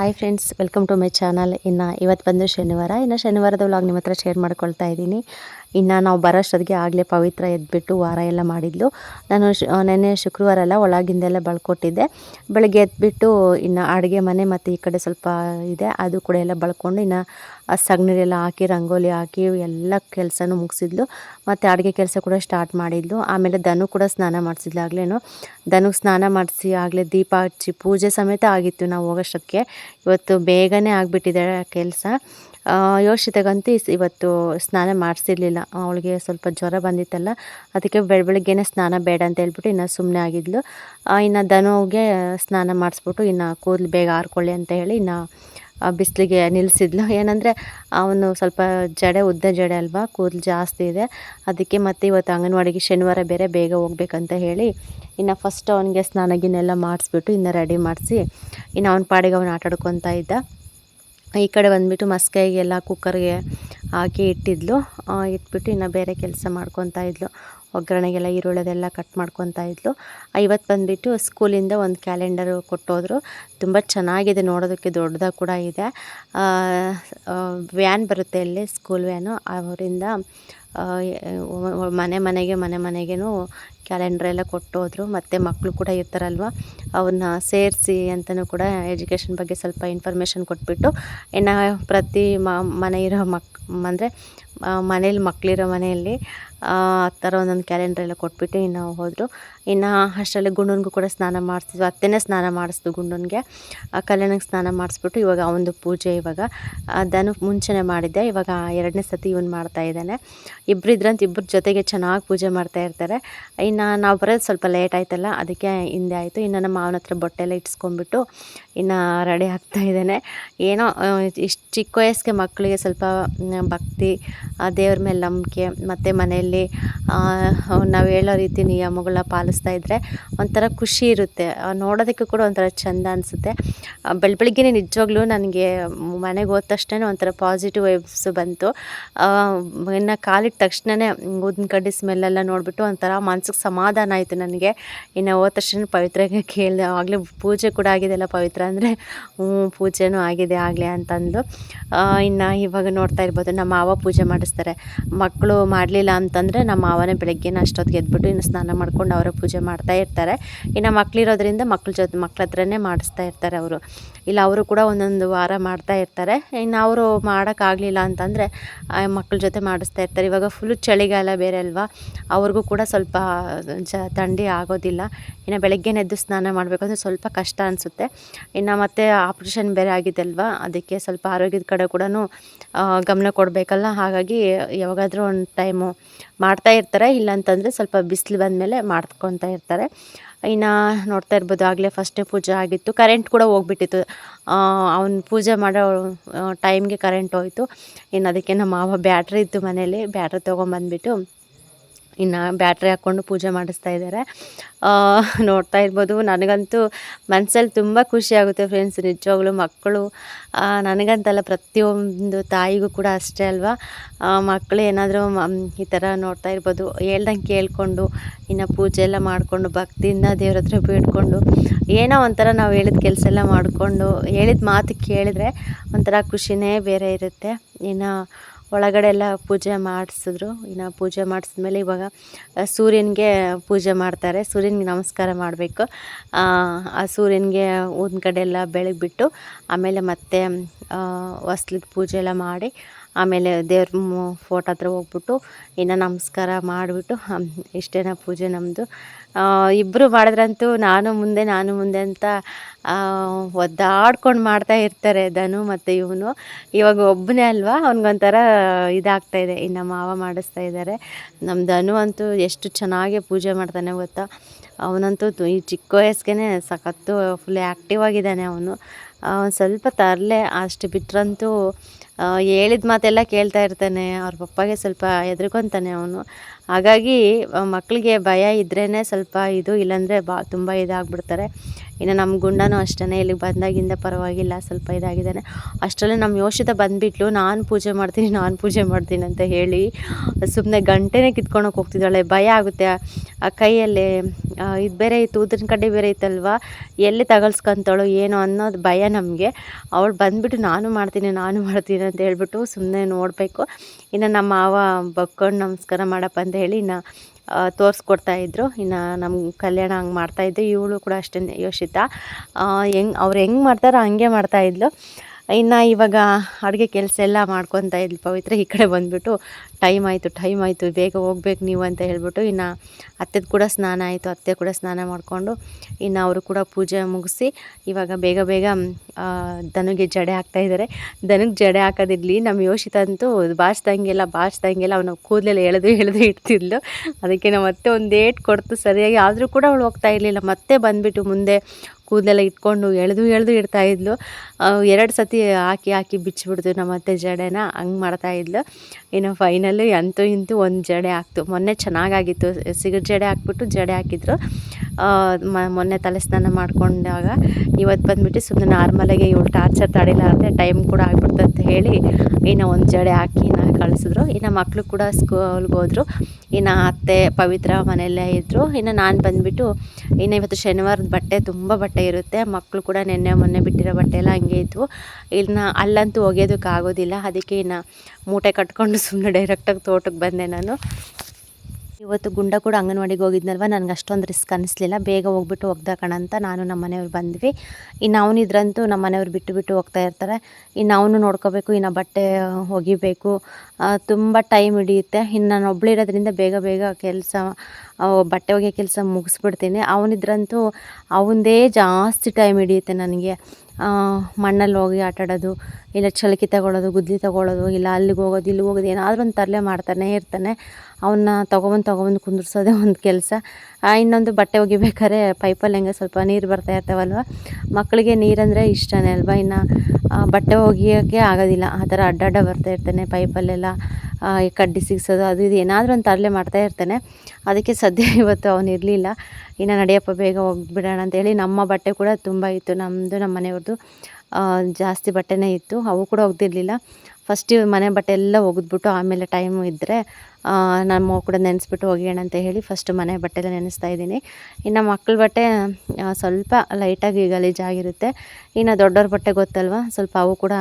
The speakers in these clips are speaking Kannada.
Hi friends welcome to my channel ಇನ್ನು ಇವತ್ತು ಬಂದು ಶನಿವಾರ. ಇನ್ನು ಶನಿವಾರದ ವ್ಲಾಗ್ ನಿಮ್ಮ ಹತ್ರ ಶೇರ್ ಮಾಡ್ಕೊಳ್ತಾ ಇದ್ದೀನಿ. ಇನ್ನು ನಾವು ಬರೋಷ್ಟೊತ್ತಿಗೆ ಆಗಲೇ ಪವಿತ್ರ ಎದ್ಬಿಟ್ಟು ವಾರ ಎಲ್ಲ ಮಾಡಿದ್ಲು. ನಾನು ನೆನ್ನೆ ಶುಕ್ರವಾರ ಎಲ್ಲ ಒಳಗಿಂದೆಲ್ಲ ಬಳ್ಕೊಟ್ಟಿದ್ದೆ. ಬೆಳಗ್ಗೆ ಎದ್ಬಿಟ್ಟು ಇನ್ನು ಅಡುಗೆ ಮನೆ ಮತ್ತು ಈ ಕಡೆ ಸ್ವಲ್ಪ ಇದೆ, ಅದು ಕೂಡ ಎಲ್ಲ ಬಳ್ಕೊಂಡು ಇನ್ನು ಸಗಣಿರೆಲ್ಲ ಹಾಕಿ, ರಂಗೋಲಿ ಹಾಕಿ ಎಲ್ಲ ಕೆಲಸನೂ ಮುಗಿಸಿದ್ಲು. ಮತ್ತು ಅಡುಗೆ ಕೆಲಸ ಕೂಡ ಸ್ಟಾರ್ಟ್ ಮಾಡಿದ್ಲು. ಆಮೇಲೆ ದನು ಕೂಡ ಸ್ನಾನ ಮಾಡಿಸಿದ್ಲು ಆಗ್ಲೇನು. ದನಕ್ಕೆ ಸ್ನಾನ ಮಾಡಿಸಿ ಆಗಲೇ ದೀಪ ಹಚ್ಚಿ ಪೂಜೆ ಸಮೇತ ಆಗಿತ್ತು ನಾವು ಹೋಗೋಷ್ಟಕ್ಕೆ ಇವತ್ತು ಬೇಗನೆ ಆಗಿಬಿಟ್ಟಿದೆ ಕೆಲಸ. ಯೋಷಿತಗಂತೂ ಇವತ್ತು ಸ್ನಾನ ಮಾಡಿಸಿರ್ಲಿಲ್ಲ. ಅವಳಿಗೆ ಸ್ವಲ್ಪ ಜ್ವರ ಬಂದಿತ್ತಲ್ಲ, ಅದಕ್ಕೆ ಬೆಳ, ಬೆಳಗ್ಗೆನೇ ಸ್ನಾನ ಬೇಡ ಅಂತ ಹೇಳ್ಬಿಟ್ಟು ಇನ್ನು ಸುಮ್ಮನೆ ಆಗಿದ್ಲು. ಇನ್ನು ದನೋಗೆ ಸ್ನಾನ ಮಾಡಿಸ್ಬಿಟ್ಟು ಇನ್ನು ಕೂದಲು ಬೇಗ ಆರ್ಕೊಳ್ಳಿ ಅಂತ ಹೇಳಿ ಇನ್ನು ಬಿಸಿಲಿಗೆ ನಿಲ್ಲಿಸಿದ್ಲು ಏನಂದರೆ ಅವನು ಸ್ವಲ್ಪ ಜಡೆ, ಉದ್ದ ಜಡೆ ಅಲ್ವಾ, ಕೂದಲು ಜಾಸ್ತಿ ಇದೆ. ಅದಕ್ಕೆ ಮತ್ತೆ ಇವತ್ತು ಅಂಗನವಾಡಿಗೆ ಶನಿವಾರ ಬೇರೆ ಬೇಗ ಹೋಗ್ಬೇಕಂತ ಹೇಳಿ ಇನ್ನು ಫಸ್ಟ್ ಅವನಿಗೆ ಸ್ನಾನ ಗಿನ್ನೆಲ್ಲ ಮಾಡಿಸ್ಬಿಟ್ಟು ಇನ್ನು ರೆಡಿ ಮಾಡಿಸಿ, ಇನ್ನು ಅವನ ಪಾಡಿಗೆ ಅವನು ಆಟಾಡ್ಕೊತಾ ಇದ್ದ. ಈ ಕಡೆ ಬಂದುಬಿಟ್ಟು ಮಸ್ಕೈಗೆಲ್ಲ ಕುಕ್ಕರ್ಗೆ ಹಾಕಿ ಇಟ್ಟಿದ್ಲು. ಇಟ್ಬಿಟ್ಟು ಇನ್ನು ಬೇರೆ ಕೆಲಸ ಮಾಡ್ಕೊತಾ ಇದ್ಲು. ಒಗ್ಗರಣೆಗೆಲ್ಲ, ಈರುಳ್ಳಿದೆಲ್ಲ ಕಟ್ ಮಾಡ್ಕೊತಾ ಇದ್ಲು. ಇವತ್ತು ಬಂದುಬಿಟ್ಟು ಸ್ಕೂಲಿಂದ ಒಂದು ಕ್ಯಾಲೆಂಡರು ಕೊಟ್ಟೋದ್ರು. ತುಂಬ ಚೆನ್ನಾಗಿದೆ, ನೋಡೋದಕ್ಕೆ ದೊಡ್ಡದಾಗಿ ಕೂಡ ಇದೆ. ವ್ಯಾನ್ ಬರುತ್ತೆ ಇಲ್ಲಿ ಸ್ಕೂಲ್ ವ್ಯಾನು ಅವರಿಂದ ಮನೆ ಮನೆಗೆ ಮನೆ ಮನೆಗೇನೂ ಕ್ಯಾಲೆಂಡ್ರ್ ಎಲ್ಲ ಕೊಟ್ಟೋದ್ರು. ಮತ್ತು ಮಕ್ಕಳು ಕೂಡ ಇರ್ತಾರಲ್ವ? ಅವನ್ನ ಸೇರಿಸಿ ಅಂತಲೂ ಕೂಡ ಎಜುಕೇಷನ್ ಬಗ್ಗೆ ಸ್ವಲ್ಪ ಇನ್ಫಾರ್ಮೇಷನ್ ಕೊಟ್ಬಿಟ್ಟು, ಇನ್ನು ಪ್ರತಿ ಮನೆ ಇರೋ ಮಕ್, ಅಂದರೆ ಮನೇಲಿ ಮಕ್ಕಳಿರೋ ಮನೆಯಲ್ಲಿ ಆ ಥರ ಒಂದೊಂದು ಕ್ಯಾಲೆಂಡ್ರ್ ಎಲ್ಲ ಕೊಟ್ಬಿಟ್ಟು ಇನ್ನು ಹೋದರು. ಇನ್ನು ಅಷ್ಟರಲ್ಲಿ ಗುಂಡನಿಗೂ ಕೂಡ ಸ್ನಾನ ಮಾಡಿಸಿದ್ವಿ. ಅತ್ತೆನೇ ಸ್ನಾನ ಮಾಡಿಸ್ದು ಗುಂಡನಿಗೆ. ಕಲ್ಯಾಣಕ್ಕೆ ಸ್ನಾನ ಮಾಡಿಸ್ಬಿಟ್ಟು ಇವಾಗ ಅವನದು ಪೂಜೆ ಇವಾಗ. ಅದನ್ನು ಮುಂಚೆನೇ ಮಾಡಿದ್ದೆ. ಇವಾಗ ಎರಡನೇ ಸತಿ ಇವನು ಮಾಡ್ತಾ ಇದ್ದಾನೆ. ಇಬ್ಬರು ಇದ್ರಂತ ಇಬ್ಬರ ಜೊತೆಗೆ ಚೆನ್ನಾಗಿ ಪೂಜೆ ಮಾಡ್ತಾ ಇರ್ತಾರೆ. ಇನ್ನು ನಾವು ಬರೋದು ಸ್ವಲ್ಪ ಲೇಟ್ ಆಯ್ತಲ್ಲ, ಅದಕ್ಕೆ ಹಿಂದೆ ಆಯಿತು. ಇನ್ನು ನಮ್ಮ ಮಾವನ ಹತ್ರ ಬೊಟ್ಟೆಲ್ಲ ಇಟ್ಸ್ಕೊಂಡ್ಬಿಟ್ಟು ಇನ್ನು ರೆಡಿ ಆಗ್ತಾ ಇದ್ದೇನೆ. ಏನೋ ಇಷ್ಟು ಚಿಕ್ಕ ವಯಸ್ಸಿಗೆ ಮಕ್ಕಳಿಗೆ ಸ್ವಲ್ಪ ಭಕ್ತಿ ದೇವ್ರ ಮೇಲೆ ನಂಬಿಕೆ, ಮತ್ತು ಮನೆಯಲ್ಲಿ ನಾವು ಹೇಳೋ ರೀತಿ ನಿಯಮಗಳನ್ನ ಪಾಲಿಸ್ತಾ ಇದ್ದರೆ ಒಂಥರ ಖುಷಿ ಇರುತ್ತೆ. ನೋಡೋದಕ್ಕೂ ಕೂಡ ಒಂಥರ ಚೆಂದ ಅನಿಸುತ್ತೆ. ಬೆಳ ಬೆಳಿಗ್ಗೆ ನಿಜವಾಗ್ಲೂ ನನಗೆ ಮನೆಗೆ ಹೋದ ತಕ್ಷಣ ಒಂಥರ ಪಾಸಿಟಿವ್ ವೈಬ್ಸ್ ಬಂತು. ಇನ್ನು ಕಾಲಿಟ್ಟ ತಕ್ಷಣವೇ ಊದಿನ ಕಡ್ಡಿ ಸ್ಮೆಲ್ಲೆಲ್ಲ ನೋಡಿಬಿಟ್ಟು ಒಂಥರ ಮನ್ಸಿಗೆ ಸಮಾಧಾನ ಆಯಿತು ನನಗೆ. ಇನ್ನು ಹೋದ ತಕ್ಷಣ ಪವಿತ್ರ ಕೇಳಿದೆ, ಆಗಲೇ ಪೂಜೆ ಕೂಡ ಆಗಿದೆಲ್ಲ ಪವಿತ್ರ. ಅಂದರೆ ಹ್ಞೂ ಪೂಜೆನೂ ಆಗಿದೆ, ಆಗಲಿ ಅಂತಂದು. ಇನ್ನು ಇವಾಗ ನೋಡ್ತಾ ಇರ್ಬೋದು, ನಮ್ಮ ಮಾವ ಪೂಜೆ ಮಾಡಿಸ್ತಾರೆ. ಮಕ್ಕಳು ಮಾಡಲಿಲ್ಲ ಅಂತಂದರೆ, ನಮ್ಮ ಮಾವನೇ ಬೆಳಗ್ಗೆನ ಅಷ್ಟೊತ್ತಿಗೆ ಎದ್ಬಿಟ್ಟು ಇನ್ನು ಸ್ನಾನ ಮಾಡ್ಕೊಂಡು ಅವರ ಪೂಜೆ ಮಾಡ್ತಾ ಇರ್ತಾರೆ. ಇನ್ನು ಮಕ್ಕಳಿರೋದ್ರಿಂದ ಮಕ್ಕಳ ಜೊತೆ, ಮಕ್ಳ ಹತ್ರನೇ ಮಾಡಿಸ್ತಾ ಇರ್ತಾರೆ ಅವರು. ಇಲ್ಲ, ಅವರು ಕೂಡ ಒಂದೊಂದು ವಾರ ಮಾಡ್ತಾ ಇರ್ತಾರೆ. ಇನ್ನು ಅವರು ಮಾಡೋಕ್ಕಾಗಲಿಲ್ಲ ಅಂತಂದರೆ ಮಕ್ಕಳ ಜೊತೆ ಮಾಡಿಸ್ತಾ ಇರ್ತಾರೆ. ಇವಾಗ ಫುಲ್ಲು ಚಳಿಗಾಲ ಬೇರೆ ಅಲ್ವಾ? ಅವ್ರಿಗೂ ಕೂಡ ಸ್ವಲ್ಪ, ಜ, ಥಂಡಿ ಆಗೋದಿಲ್ಲ. ಇನ್ನು ಬೆಳಗ್ಗೆ ಎದ್ದು ಸ್ನಾನ ಮಾಡಬೇಕಂದ್ರೆ ಸ್ವಲ್ಪ ಕಷ್ಟ ಅನಿಸುತ್ತೆ. ಇನ್ನು ಮತ್ತೆ ಆಪ್ರೇಷನ್ ಬೇರೆ ಆಗಿದೆ ಅಲ್ವಾ ಅದಕ್ಕೆ ಸ್ವಲ್ಪ ಆರೋಗ್ಯದ ಕಡೆ ಕೂಡ ಗಮನ ಕೊಡಬೇಕಲ್ಲ? ಹಾಗಾಗಿ ಯಾವಾಗಾದರೂ ಒಂದು ಟೈಮು ಮಾಡ್ತಾ ಇರ್ತಾರೆ. ಇಲ್ಲಾಂತಂದರೆ ಸ್ವಲ್ಪ ಬಿಸಿಲು ಬಂದಮೇಲೆ ಮಾಡ್ಕೊತಾ ಇರ್ತಾರೆ. ಇನ್ನು ನೋಡ್ತಾ ಇರ್ಬೋದು, ಆಗಲೇ ಫಸ್ಟೇ ಪೂಜೆ ಆಗಿತ್ತು. ಕರೆಂಟ್ ಕೂಡ ಹೋಗ್ಬಿಟ್ಟಿತ್ತು. ಅವ್ನು ಪೂಜೆ ಮಾಡೋ ಟೈಮ್ಗೆ ಕರೆಂಟ್ ಹೋಯಿತು. ಇನ್ನು ಅದಕ್ಕೆ ನಮ್ಮ ಮಾವ ಬ್ಯಾಟ್ರಿ ಇತ್ತು ಮನೇಲಿ ಬ್ಯಾಟ್ರಿ ತೊಗೊಂಬಂದ್ಬಿಟ್ಟು ಇನ್ನು ಬ್ಯಾಟ್ರಿ ಹಾಕ್ಕೊಂಡು ಪೂಜೆ ಮಾಡಿಸ್ತಾ ಇದ್ದಾರೆ ನೋಡ್ತಾ ಇರ್ಬೋದು, ನನಗಂತೂ ಮನಸ್ಸಲ್ಲಿ ತುಂಬ ಖುಷಿ ಆಗುತ್ತೆ ಫ್ರೆಂಡ್ಸ್ ನಿಜವಾಗ್ಲೂ ಮಕ್ಕಳು ನನಗಂತಲ್ಲ ಪ್ರತಿಯೊಂದು ತಾಯಿಗೂ ಕೂಡ ಅಷ್ಟೇ ಅಲ್ವಾ? ಮಕ್ಕಳು ಏನಾದರೂ ಈ ಥರ ನೋಡ್ತಾ ಇರ್ಬೋದು. ಹೇಳ್ದಂಗೆ ಕೇಳಿಕೊಂಡು, ಇನ್ನು ಪೂಜೆ ಎಲ್ಲ ಮಾಡಿಕೊಂಡು, ಭಕ್ತಿಯಿಂದ ದೇವ್ರ ಹತ್ರ ಬೇಡ್ಕೊಂಡು, ಏನೋ ಒಂಥರ ನಾವು ಹೇಳಿದ ಕೆಲಸ ಎಲ್ಲ ಮಾಡಿಕೊಂಡು, ಹೇಳಿದ ಮಾತು ಕೇಳಿದ್ರೆ ಒಂಥರ ಖುಷಿನೇ ಬೇರೆ ಇರುತ್ತೆ. ಇನ್ನು ಒಳಗಡೆ ಎಲ್ಲ ಪೂಜೆ ಮಾಡಿಸಿದ್ರು. ಇನ್ನು ಪೂಜೆ ಮಾಡಿಸಿದ್ಮೇಲೆ ಇವಾಗ ಸೂರ್ಯನಿಗೆ ಪೂಜೆ ಮಾಡ್ತಾರೆ. ಸೂರ್ಯನಿಗೆ ನಮಸ್ಕಾರ ಮಾಡಬೇಕು. ಆ ಸೂರ್ಯನಿಗೆ ಊದಿನ ಕಡೆ ಎಲ್ಲ ಬೆಳಗ್ಬಿಟ್ಟು ಆಮೇಲೆ ಮತ್ತೆ ಹೊಸ್ಲಿಗೆ ಪೂಜೆ ಎಲ್ಲ ಮಾಡಿ ಆಮೇಲೆ ದೇವ್ರ ಫೋಟೋ ಹತ್ರ ಹೋಗ್ಬಿಟ್ಟು ಇನ್ನು ನಮಸ್ಕಾರ ಮಾಡಿಬಿಟ್ಟು ಇಷ್ಟೇನ ಪೂಜೆ ನಮ್ಮದು ಇಬ್ಬರು ಮಾಡಿದ್ರಂತೂ ನಾನು ಮುಂದೆ ನಾನು ಮುಂದೆ ಅಂತ ಒದ್ದಾಡ್ಕೊಂಡು ಮಾಡ್ತಾ ಇರ್ತಾರೆ ಧನು ಮತ್ತು ಇವನು. ಇವಾಗ ಒಬ್ಬನೇ ಅಲ್ವಾ, ಅವ್ನಿಗೊಂಥರ ಇದಾಗ್ತಾಯಿದೆ ಇನ್ನು ಮಾವ ಮಾಡಿಸ್ತಾ ಇದ್ದಾರೆ ನಮ್ಮ ಧನು ಅಂತೂ ಎಷ್ಟು ಚೆನ್ನಾಗಿ ಪೂಜೆ ಮಾಡ್ತಾನೆ ಗೊತ್ತಾ? ಅವನಂತೂ ಈ ಚಿಕ್ಕ ವಯಸ್ಸಿಗೆ ಸಖತ್ತು ಫುಲ್ ಆ್ಯಕ್ಟಿವ್ ಆಗಿದ್ದಾನೆ ಅವನು. ಸ್ವಲ್ಪ ತರಲೆ, ಅಷ್ಟು ಬಿಟ್ಟರಂತೂ ಹೇಳಿದ ಮಾತೆಲ್ಲ ಕೇಳ್ತಾ ಇರ್ತಾನೆ, ಅವ್ರ ಪಪ್ಪಾಗೆ ಸ್ವಲ್ಪ ಹೆದರ್ಕೊತಾನೆ ಅವನು. ಹಾಗಾಗಿ ಮಕ್ಕಳಿಗೆ ಭಯ ಇದ್ರೇ ಸ್ವಲ್ಪ ಇದು, ಇಲ್ಲಾಂದರೆ ಬಾ, ತುಂಬ ಇದಾಗ್ಬಿಡ್ತಾರೆ. ಇನ್ನು ನಮ್ಮ ಗುಂಡನೂ ಅಷ್ಟೇ ಇಲ್ಲಿಗೆ ಬಂದಾಗಿಂದ ಪರವಾಗಿಲ್ಲ, ಸ್ವಲ್ಪ ಇದಾಗಿದ್ದಾನೆ. ಅಷ್ಟರಲ್ಲೇ ನಮ್ಮ ಯೋಷಿತ ಬಂದುಬಿಟ್ಲು, ನಾನು ಪೂಜೆ ಮಾಡ್ತೀನಿ, ನಾನು ಪೂಜೆ ಮಾಡ್ತೀನಿ ಅಂತ ಹೇಳಿ ಸುಮ್ಮನೆ ಗಂಟೆನೇ ಕಿತ್ಕೊಳಕ್ಕೆ ಹೋಗ್ತಿದ್ದಾಳೆ. ಭಯ ಆಗುತ್ತೆ. ಆ- ಆ ಕೈಯಲ್ಲಿ ಇದು ಬೇರೆ ಇತ್ತು ಊದಿನ ಕಡ್ಡಿ ಬೇರೆ ಇತ್ತಲ್ವ? ಎಲ್ಲಿ ತಗಲ್ಸ್ಕೊಂತಾಳೋ ಏನೋ ಅನ್ನೋದು ಭಯ ನಮಗೆ. ಅವಳು ಬಂದುಬಿಟ್ಟು, ನಾನು ಮಾಡ್ತೀನಿ ನಾನು ಮಾಡ್ತೀನಿ ಅಂತ ಹೇಳ್ಬಿಟ್ಟು ಸುಮ್ಮನೆ ನೋಡಬೇಕು. ಇನ್ನು ನಮ್ಮ ಮಾವ ಬಕ್ಕೊಂಡು ನಮಸ್ಕಾರ ಮಾಡಪ್ಪ ಅಂತ ಹೇಳಿ ಇನ್ನು ತೋರಿಸ್ಕೊಡ್ತಾ ಇದ್ರು. ಇನ್ನು ನಮ್ಮ ಕಲ್ಯಾಣ ಹಂಗೆ ಮಾಡ್ತಾಯಿದ್ದೆ ಇವಳು ಕೂಡ ಅಷ್ಟೇ ಯೋಷಿತಾ. ಹೆಂಗೆ, ಅವ್ರು ಹೆಂಗೆ ಮಾಡ್ತಾರೋ ಹಂಗೆ ಮಾಡ್ತಾಯಿದ್ಲು ಇನ್ನು ಇವಾಗ ಅಡುಗೆ ಕೆಲಸ ಎಲ್ಲ ಮಾಡ್ಕೊತಾ ಇದ್ಲು ಪವಿತ್ರ. ಈ ಕಡೆ ಬಂದುಬಿಟ್ಟು ಟೈಮ್ ಆಯಿತು ಟೈಮ್ ಆಯಿತು, ಬೇಗ ಹೋಗ್ಬೇಕು ನೀವು ಅಂತ ಹೇಳಿಬಿಟ್ಟು ಇನ್ನು ಅತ್ತೆದು ಕೂಡ ಸ್ನಾನ ಆಯಿತು, ಅತ್ತೆ ಕೂಡ ಸ್ನಾನ ಮಾಡಿಕೊಂಡು ಇನ್ನು ಅವರು ಕೂಡ ಪೂಜೆ ಮುಗಿಸಿ ಇವಾಗ ಬೇಗ ಬೇಗ ದನಗೆ ಜಡೆ ಹಾಕ್ತಾ ಇದ್ದಾರೆ ದನಕ್ಕೆ ಜಡೆ ಹಾಕೋದಿರಲಿ ನಮ್ಮ ಯೋಶಿತ ಅಂತೂ ಬಾಚ್ದಂಗೆಲ್ಲ ಬಾಚ್ದಂಗೆಲ್ಲ ಅವನು ಕೂದಲೆಲ್ಲ ಎಳೆದು ಎಳೆದು ಇಡ್ತಿದ್ಲು. ಅದಕ್ಕೆ ನಾವು ಮತ್ತೆ ಒಂದು ಏಟ್ ಕೊಡ್ತು ಸರಿಯಾಗಿ, ಆದರೂ ಕೂಡ ಅವಳು ಹೋಗ್ತಾ ಇರಲಿಲ್ಲ. ಮತ್ತೆ ಬಂದುಬಿಟ್ಟು ಮುಂದೆ ಕೂದಲೆಲ್ಲ ಇಟ್ಕೊಂಡು ಎಳೆದು ಎಳೆದು ಇಡ್ತಾ ಇದ್ಲು. ಎರಡು ಸತಿ ಹಾಕಿ ಹಾಕಿ ಬಿಚ್ಚಿಬಿಡ್ತು ನಮ್ಮ ಅತ್ತೆ ಜಡೆನ, ಹಂಗೆ ಮಾಡ್ತಾ ಇದ್ಲು. ಇನ್ನು ಫೈನಲ್ಲು ಅಂತೂ ಇಂತೂ ಒಂದು ಜಡೆ ಹಾಕ್ತು ಮೊನ್ನೆ ಚೆನ್ನಾಗಾಗಿತ್ತು. ಸಿಗರ್ ಜಡೆ ಹಾಕ್ಬಿಟ್ಟು ಜಡೆ ಹಾಕಿದ್ರು. ಮ- ಮೊನ್ನೆ ತಲೆ ಸ್ನಾನ ಮಾಡಿಕೊಂಡಾಗ ಇವತ್ತು ಬಂದುಬಿಟ್ಟು ಸುಮ್ಮನೆ ನಾರ್ಮಲಾಗಿ ಇವಳು ಟಾರ್ಚರ್ ತಡಿಲಾರ್ದೆ ಟೈಮ್ ಕೂಡ ಆಗ್ಬಿಡ್ತು ಅಂತ ಹೇಳಿ ಇನ್ನು ಒಂದು ಜಡೆ ಹಾಕಿ ಕಳಿಸಿದ್ರು. ಇನ್ನು ಮಕ್ಕಳು ಕೂಡ ಸ್ಕೂಲ್ಗೆ ಹೋದರು. ಇನ್ನು ಅತ್ತೆ ಪವಿತ್ರ ಮನೆಯಲ್ಲೇ ಇದ್ದರು ಇನ್ನು ನಾನು ಬಂದುಬಿಟ್ಟು ಇನ್ನು ಇವತ್ತು ಶನಿವಾರದ ಬಟ್ಟೆ ತುಂಬ ಬಟ್ಟೆ ಇರುತ್ತೆ. ಮಕ್ಕಳು ಕೂಡ ನಿನ್ನೆ ಮೊನ್ನೆ ಬಿಟ್ಟಿರೋ ಬಟ್ಟೆ ಎಲ್ಲ ಹಂಗೆ ಇದ್ವು. ಇನ್ನು ಅಲ್ಲಂತೂ ಒಗೆಯೋದಕ್ಕೆ ಆಗೋದಿಲ್ಲ ಅದಕ್ಕೆ ಇನ್ನು ಮೂಟೆ ಕಟ್ಕೊಂಡು ಸುಮ್ಮನೆ ಡೈರೆಕ್ಟಾಗಿ ತೋಟಕ್ಕೆ ಬಂದೆ ನಾನು. ಇವತ್ತು ಗುಂಡ ಕೂಡ ಅಂಗನವಾಡಿಗೆ ಹೋಗಿದ್ನಲ್ವ? ನನಗೆ ಅಷ್ಟೊಂದು ರಿಸ್ಕ್ ಅನಿಸ್ಲಿಲ್ಲ. ಬೇಗ ಹೋಗ್ಬಿಟ್ಟು ಒಗ್ದಾಕಣ ಅಂತ ನಾನು ನಮ್ಮ ಮನೆಯವ್ರು ಬಂದ್ವಿ. ಇನ್ನು ಅವನಿದ್ರಂತೂ ನಮ್ಮ ಮನೆಯವ್ರು ಬಿಟ್ಟು ಬಿಟ್ಟು ಹೋಗ್ತಾ ಇರ್ತಾರೆ. ಇನ್ನು ಅವನು ನೋಡ್ಕೋಬೇಕು, ಇನ್ನು ಬಟ್ಟೆ ಒಗಿಬೇಕು. ತುಂಬ ಟೈಮ್ ಹಿಡಿಯುತ್ತೆ. ಇನ್ನು ನಾನು ಒಬ್ಳಿರೋದ್ರಿಂದ ಬೇಗ ಬೇಗ ಕೆಲಸ ಬಟ್ಟೆ ಒಗೆಯೋ ಕೆಲಸ ಮುಗಿಸ್ಬಿಡ್ತೀನಿ. ಅವನಿದ್ರಂತೂ ಅವನದೇ ಜಾಸ್ತಿ ಟೈಮ್ ಹಿಡಿಯುತ್ತೆ ನನಗೆ. ಮಣ್ಣಲ್ಲಿ ಹೋಗಿ ಆಟಾಡೋದು ಇಲ್ಲ ಚಳಕಿ ತಗೊಳ್ಳೋದು, ಗುದ್ಲಿ ತಗೊಳ್ಳೋದು, ಇಲ್ಲ ಅಲ್ಲಿಗೆ ಹೋಗೋದು, ಇಲ್ಲಿಗೆ ಹೋಗೋದು, ಏನಾದರೂ ಒಂದು ತರಲೆ ಮಾಡ್ತಾನೆ ಇರ್ತಾನೆ. ಅವನ್ನ ತೊಗೊಬಂದು ತೊಗೊಬಂದು ಕುಂದಿರ್ಸೋದೇ ಒಂದು ಕೆಲಸ. ಇನ್ನೊಂದು ಬಟ್ಟೆ ಒಗಿಬೇಕಾದ್ರೆ ಪೈಪಲ್ಲಿ ಹೆಂಗೆ ಸ್ವಲ್ಪ ನೀರು ಬರ್ತಾ ಇರ್ತಾವಲ್ವ? ಮಕ್ಕಳಿಗೆ ನೀರಂದರೆ ಇಷ್ಟನೇ ಅಲ್ವಾ? ಇನ್ನು ಬಟ್ಟೆ ಒಗಿಯೋಕ್ಕೆ ಆಗೋದಿಲ್ಲ. ಆ ಥರ ಅಡ್ಡಾಡ ಬರ್ತಾ ಇರ್ತಾನೆ ಪೈಪಲ್ಲೆಲ್ಲ. ಈ ಕಡ್ಡಿ ಸಿಗ್ಸೋದು, ಅದು ಇದು ಏನಾದರೂ ಒಂದು ತರಲೆ ಮಾಡ್ತಾ ಇರ್ತಾನೆ. ಅದಕ್ಕೆ ಸದ್ಯ ಇವತ್ತು ಅವನು ಇರಲಿಲ್ಲ. ಇನ್ನು ನಡೆಯಪ್ಪ, ಬೇಗ ಹೋಗ್ಬಿಡೋಣ ಅಂತೇಳಿ ನಮ್ಮ ಬಟ್ಟೆ ಕೂಡ ತುಂಬ ಇತ್ತು. ನಮ್ಮದು ನಮ್ಮ ಮನೆಯವ್ರದ್ದು ಜಾಸ್ತಿ ಬಟ್ಟೆನೇ ಇತ್ತು. ಅವು ಕೂಡ ಒಗ್ದಿರಲಿಲ್ಲ. ಫಸ್ಟ್ ಮನೆ ಬಟ್ಟೆ ಎಲ್ಲ ಒಗೆದ್ಬಿಟ್ಟು ಆಮೇಲೆ ಟೈಮು ಇದ್ದರೆ ನಮ್ಮ ಕೂಡ ನೆನೆಸ್ಬಿಟ್ಟು ಒಗೆಯೋಣ ಅಂತ ಹೇಳಿ ಫಸ್ಟ್ ಮನೆ ಬಟ್ಟೆ ಎಲ್ಲ ನೆನೆಸ್ತಾ ಇದ್ದೀನಿ. ಇನ್ನು ಮಕ್ಕಳ ಬಟ್ಟೆ ಸ್ವಲ್ಪ ಲೈಟಾಗಿ ಗಲೀಜಾಗಿರುತ್ತೆ ಇನ್ನು ದೊಡ್ಡವ್ರ ಬಟ್ಟೆ ಗೊತ್ತಲ್ವ? ಸ್ವಲ್ಪ ಅವು ಕೂಡ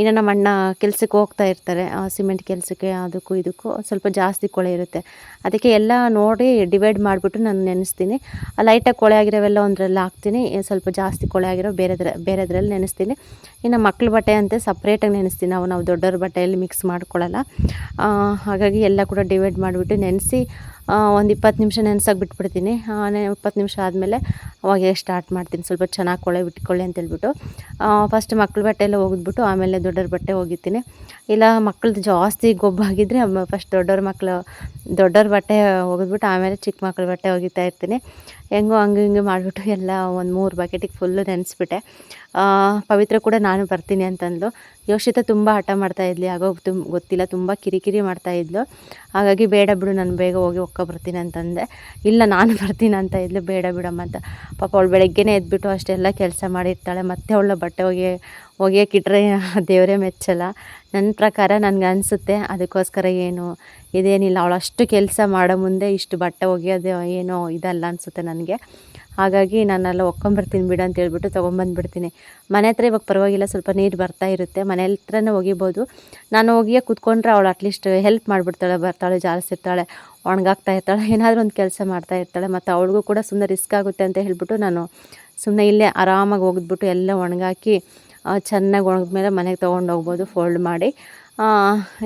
ಇನ್ನು ನಮ್ಮ ಅಣ್ಣ ಕೆಲ್ಸಕ್ಕೆ ಹೋಗ್ತಾ ಇರ್ತಾರೆ. ಸಿಮೆಂಟ್ ಕೆಲಸಕ್ಕೆ, ಅದಕ್ಕೂ ಇದಕ್ಕೂ ಸ್ವಲ್ಪ ಜಾಸ್ತಿ ಕೊಳೆ ಇರುತ್ತೆ. ಅದಕ್ಕೆ ಎಲ್ಲ ನೋಡಿ ಡಿವೈಡ್ ಮಾಡಿಬಿಟ್ಟು ನಾನು ನೆನೆಸ್ತೀನಿ. ಲೈಟಾಗಿ ಕೊಳೆ ಆಗಿರೋವೆಲ್ಲ ಒಂದರಲ್ಲಿ ಹಾಕ್ತೀನಿ. ಸ್ವಲ್ಪ ಜಾಸ್ತಿ ಕೊಳೆ ಆಗಿರೋ ಬೇರೆದ್ರ, ಬೇರೆದ್ರಲ್ಲಿ ನೆನೆಸ್ತೀನಿ. ಇನ್ನು ಮಕ್ಳ ಬಟ್ಟೆ ಅಂತ ಸಪ್ರೇಟಾಗಿ ನೆನೆಸ್ತೀನಿ. ನಾವು ನಾವು ದೊಡ್ಡವ್ರ ಬಟ್ಟೆಯಲ್ಲಿ ಮಿಕ್ಸ್ ಮಾಡ್ಕೊಳ್ಳಲ್ಲ ಹಾಗಾಗಿ ಎಲ್ಲ ಕೂಡ ಡಿವೈಡ್ ಮಾಡಿಬಿಟ್ಟು ನೆನೆಸಿ ಒಂದು ಇಪ್ಪತ್ತು ನಿಮಿಷ ನೆನೆಸೋಕೆ ಬಿಟ್ಬಿಡ್ತೀನಿ ಇಪ್ಪತ್ತು ನಿಮಿಷ ಆದಮೇಲೆ ಅವಾಗ ಸ್ಟಾರ್ಟ್ ಮಾಡ್ತೀನಿ, ಸ್ವಲ್ಪ ಚೆನ್ನಾಗಿ ಕೊಳೆ ಬಿಟ್ಕೊಳ್ಳಿ ಅಂತೇಳ್ಬಿಟ್ಟು. ಫಸ್ಟ್ ಮಕ್ಳ ಬಟ್ಟೆ ಎಲ್ಲ ಒಗೆದ್ಬಿಟ್ಟು ಆಮೇಲೆ ದೊಡ್ಡವ್ರ ಬಟ್ಟೆ ಒಗಿತೀನಿ. ಇಲ್ಲ ಮಕ್ಳದ್ದು ಜಾಸ್ತಿ ಗೊಬ್ಬಾಗಿದ್ದರೆ ಫಸ್ಟ್ ದೊಡ್ಡವ್ರ ಮಕ್ಕಳು ದೊಡ್ಡವ್ರ ಬಟ್ಟೆ ಒಗೆದ್ಬಿಟ್ಟು ಆಮೇಲೆ ಚಿಕ್ಕ ಮಕ್ಳ ಬಟ್ಟೆ ಒಗಿತಾ ಇರ್ತೀನಿ. ಹೆಂಗೋ ಹಂಗೆ ಹಿಂಗೆ ಮಾಡಿಬಿಟ್ಟು ಎಲ್ಲ ಒಂದು ಮೂರು ಬಕೆಟಿಗೆ ಫುಲ್ಲು ನೆನೆಸ್ಬಿಟ್ಟೆ. ಪವಿತ್ರ ಕೂಡ ನಾನು ಬರ್ತೀನಿ ಅಂತಂದ್ಲು. ಯೋಷಿತ ತುಂಬ ಹಠ ಮಾಡ್ತಾ ಇದ್ಲಿ ಆಗೋ ತುಂಬ ಗೊತ್ತಿಲ್ಲ, ತುಂಬ ಕಿರಿಕಿರಿ ಮಾಡ್ತಾ ಇದ್ಲು. ಹಾಗಾಗಿ ಬೇಡ ಬಿಡು, ನಾನು ಬೇಗ ಹೋಗಿ ಒಕ್ಕ ಬರ್ತೀನಿ ಅಂತಂದೆ. ಇಲ್ಲ, ನಾನು ಬರ್ತೀನಿ ಅಂತ ಇದ್ಲು, ಬೇಡ ಬಿಡಮ್ಮ ಅಂತ. ಪಾಪ ಅವಳು ಬೆಳಗ್ಗೆನೇ ಎದ್ಬಿಟ್ಟು ಅಷ್ಟೆಲ್ಲ ಕೆಲಸ ಮಾಡಿರ್ತಾಳೆ, ಮತ್ತೆ ಅವಳ ಬಟ್ಟೆ ಒಗೆ ಒಗೆಯೋಕ್ಕಿಟ್ರೆ ದೇವರೇ ಮೆಚ್ಚಲ್ಲ. ನನ್ನ ಪ್ರಕಾರ ನನಗೆ ಅನಿಸುತ್ತೆ, ಅದಕ್ಕೋಸ್ಕರ ಏನು, ಇದೇನಿಲ್ಲ ಅವಳಷ್ಟು ಕೆಲಸ ಮಾಡೋ ಮುಂದೆ ಇಷ್ಟು ಬಟ್ಟೆ ಒಗೆಯೋದು ಏನೋ ಇದಲ್ಲ ಅನಿಸುತ್ತೆ ನನಗೆ. ಹಾಗಾಗಿ ನಾನೆಲ್ಲ ಒಕ್ಕೊಂಬರ್ತೀನಿ ಬಿಡು ಅಂತ ಹೇಳ್ಬಿಟ್ಟು ತೊಗೊಂಬಂದ್ಬಿಡ್ತೀನಿ. ಮನೆ ಹತ್ರ ಇವಾಗ ಪರವಾಗಿಲ್ಲ, ಸ್ವಲ್ಪ ನೀರು ಬರ್ತಾ ಇರುತ್ತೆ, ಮನೆ ಹತ್ರನೇ ಒಗಿಬೋದು. ನಾನು ಒಗಿಯೋ ಕೂತ್ಕೊಂಡ್ರೆ ಅವಳು ಅಟ್ಲೀಸ್ಟ್ ಹೆಲ್ಪ್ ಮಾಡಿಬಿಡ್ತಾಳೆ, ಬರ್ತಾಳೆ ಜಾಲಿಸಿರ್ತಾಳೆ ಒಣಗಾಗ್ತಾ ಇರ್ತಾಳೆ, ಏನಾದರೂ ಒಂದು ಕೆಲಸ ಮಾಡ್ತಾ ಇರ್ತಾಳೆ, ಮತ್ತು ಅವಳಿಗೂ ಕೂಡ ಸುಮ್ಮನೆ ರಿಸ್ಕ್ ಆಗುತ್ತೆ ಅಂತ ಹೇಳ್ಬಿಟ್ಟು ನಾನು ಸುಮ್ಮನೆ ಇಲ್ಲೇ ಆರಾಮಾಗಿ ಒಗೆದ್ಬಿಟ್ಟು ಎಲ್ಲ ಒಣಗಾಕಿ ಚೆನ್ನಾಗಿ ಒಣಗಿದ್ಮೇಲೆ ಮನೆಗೆ ತೊಗೊಂಡು ಹೋಗ್ಬೋದು ಫೋಲ್ಡ್ ಮಾಡಿ.